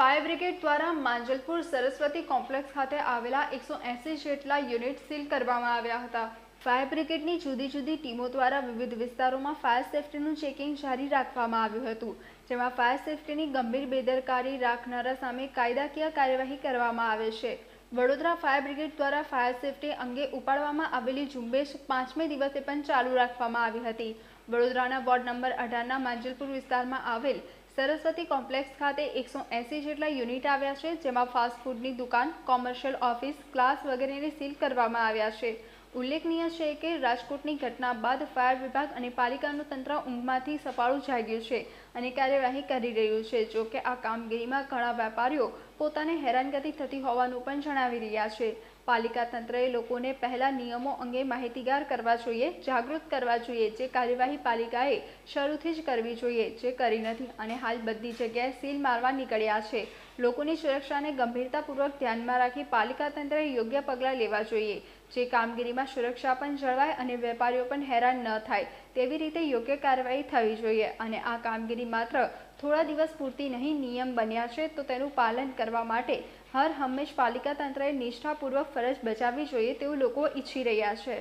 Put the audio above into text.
Fire brigade દ્વારા Manjalpur Saraswati complex ખાતે આવેલા એકસો એંસી જેટલા યુનિટ સીલ કરવામાં આવ્યા હતા. ફાયર બ્રિગેડની જુદી જુદી ટીમો દ્વારા વિવિધ વિસ્તારોમાં ફાયર સેફટીનું ચેકિંગ જારી રાખવામાં આવ્યું હતું, જેમાં ફાયર સેફટીની ગંભીર બેદરકારી રાખનારા સામે કાયદાકીય કાર્યવાહી કરવામાં આવે છે. વડોદરા ફાયર બ્રિગેડ દ્વારા ફાયર સેફટી અંગે ઉપાડવામાં આવેલી ઝુંબેશ પાંચમે દિવસે પણ ચાલુ રાખવામાં આવી હતી. વડોદરાના વોર્ડ નંબર અઢારના માંજલપુર વિસ્તારમાં આવેલ સરસ્વતી કોમ્પ્લેક્સ ખાતે એકસો એંસી જેટલા યુનિટ આવ્યા છે, જેમાં ફાસ્ટ ફૂડની દુકાન કોમર્શિયલ ઓફિસ ક્લાસ વગેરેને સીલ કરવામાં આવ્યા છે. ઉલ્લેખનીય છે કે રાજકોટની ઘટના બાદ ફાયર વિભાગ અને પાલિકાનું તંત્ર ઊંઘમાંથી સફાળું જાગ્યું છે અને કાર્યવાહી કરી રહ્યું છે. જો કે આ કામગીરીમાં ઘણા વેપારીઓ પોતાને હેરાનગતિ થતી હોવાનું પણ જણાવી રહ્યા છે. પાલિકા તંત્રએ લોકોને પહેલા નિયમો અંગે માહિતીગાર કરવા જોઈએ, જાગૃત કરવા જોઈએ, જે કાર્યવાહી પાલિકાએ શરૂથી જ કરવી જોઈએ, જે કરી નથી અને હાલ બધી જગ્યાએ સીલ મારવા નીકળ્યા છે. લોકોની સુરક્ષાને ગંભીરતાપૂર્વક ધ્યાનમાં રાખી પાલિકા તંત્રએ યોગ્ય પગલાં લેવા જોઈએ. જે કામગીરીમાં સુરક્ષા પણ જળવાય અને વેપારીઓ પણ હેરાન ન થાય, તેવી રીતે યોગ્ય કાર્યવાહી થવી જોઈએ. અને આ કામગીરી માત્ર થોડા દિવસ પૂરતી નહીં, નિયમ બન્યા છે, તો તેનું પાલન કરવા માટે હર હંમેશ પાલિકા તંત્રએ નિષ્ઠાપૂર્વક ફરજ બજાવવી જોઈએ તેવું લોકો ઈચ્છી રહ્યા છે.